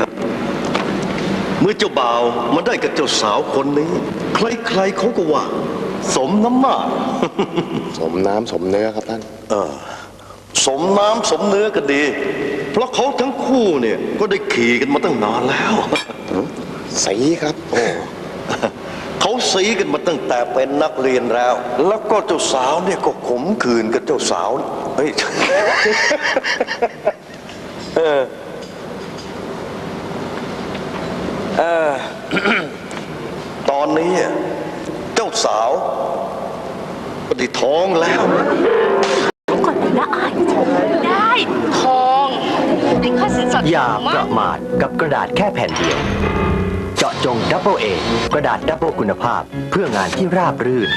ล่ามาได้กับเจ้าสาวคนนี้ ใครๆเขาก็ว่า สมน้ำหน้า สมน้ำสมเนื้อครับท่าน เออสมน้ำสมเนื้อกันดี เพราะเขาทั้งคู่เนี่ยก็ได้ขี่กันมาตั้งนานแล้ว สีครับโอ้เขาสีกันมาตั้งแต่เป็นนักเรียนแล้ว แล้วก็เจ้าสาวเนี่ยก็ขมขืนกับเจ้าสาวเฮ้ยเออเออ ตอนนี้อะเจ้าสาวก็ได้ท้องแล้ว ก่อนนะอาย ได้ทองได้ค่าสินสอดอย่าสูงปมาระกมาทกับกระดาษแค่แผ่นเดียว เจาะจงดับเบิลเอกระดาษดับเบิลคุณภาพเพื่องานที่ราบรื่น